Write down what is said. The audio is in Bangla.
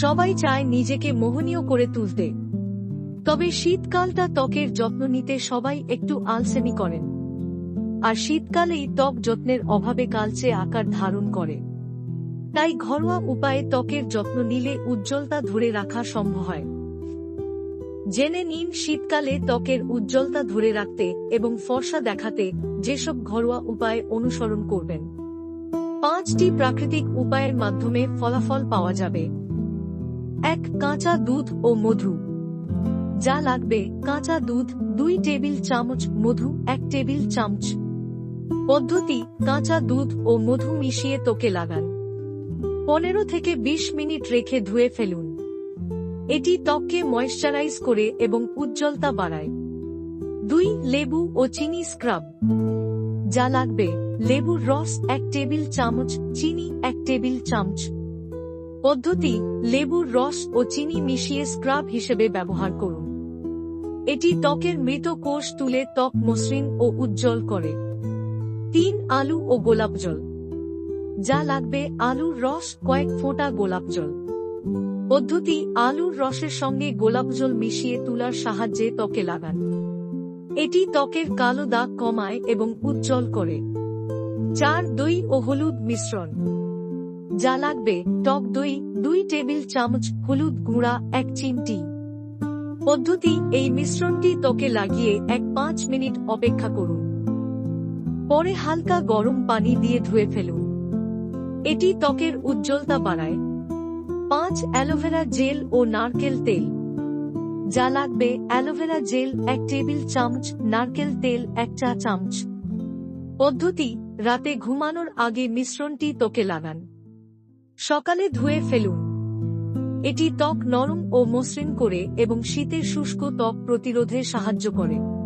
সবাই চায় নিজেকে মোহনীয় করে তুলতে। তবে শীতকালটা ত্বকের যত্ন নিতে সবাই একটু আলসেমি করেন। আর শীতকালেই ত্বক যত্নের অভাবে কালচে আকার ধারণ করে। তাই ঘরোয়া উপায়ে ত্বকের যত্ন নিলে উজ্জ্বলতা ধরে রাখা সম্ভব হয়। জেনে নিন শীতকালে ত্বকের উজ্জ্বলতা ধরে রাখতে এবং ফর্সা দেখাতে যেসব ঘরোয়া উপায় অনুসরণ করবেন। পাঁচটি প্রাকৃতিক উপায়ের মাধ্যমে ফলাফল পাওয়া যাবে। এক কাঁচা দুধ ও মধু। যা লাগবে কাঁচা দুধ, দুই টেবিল চামচ মধু, এক টেবিল চামচ। পদ্ধতি, কাঁচা দুধ ও মধু মিশিয়ে তোকে লাগান। পনেরো থেকে ২০ মিনিট রেখে ধুয়ে ফেলুন। এটি ত্বককে ময়েশ্চারাইজ করে এবং উজ্জ্বলতা বাড়ায়। দুই, লেবু ও চিনি স্ক্রাব। যা লাগবে, লেবুর রস এক টেবিল চামচ, চিনি এক টেবিল চামচ। পদ্ধতি লেবুর রস ও চিনি মিশিয়ে স্ক্রাব হিসেবে ব্যবহার করুন। এটি ত্বকের মৃত কোষ তুলে ত্বক মসৃণ ও উজ্জ্বল করে। তিন, আলু ও গোলাপ জল। যা লাগবে আলুর রস কয়েক ফোঁটা গোলাপ জল। পদ্ধতি, আলুর রসের সঙ্গে গোলাপ জল মিশিয়ে তুলার সাহায্যে ত্বকে লাগান। এটি ত্বকের কালো দাগ কমায় এবং উজ্জ্বল করে। চার, দই ও হলুদ মিশ্রণ। যা লাগবে, টক দই, দুই টেবিল চামচ, হলুদ গুঁড়া, এক চিমটি। পদ্ধতি, এই মিশ্রণটি ত্বকে লাগিয়ে এক পাঁচ মিনিট অপেক্ষা করুন। পরে হালকা গরম পানি দিয়ে ধুয়ে ফেলুন। এটি ত্বকের উজ্জ্বলতা বাড়ায়। পাঁচ অ্যালোভেরা জেল ও নারকেল তেল। যা লাগবে, অ্যালোভেরা জেল, এক টেবিল চামচ, নারকেল তেল, এক চা চামচ। পদ্ধতি, রাতে ঘুমানোর আগে মিশ্রণটি ত্বকে লাগান। সকালে ধুয়ে ফেলুন। এটি ত্বক নরম ও মসৃণ করে এবং শীতের শুষ্ক ত্বক প্রতিরোধে সাহায্য করে।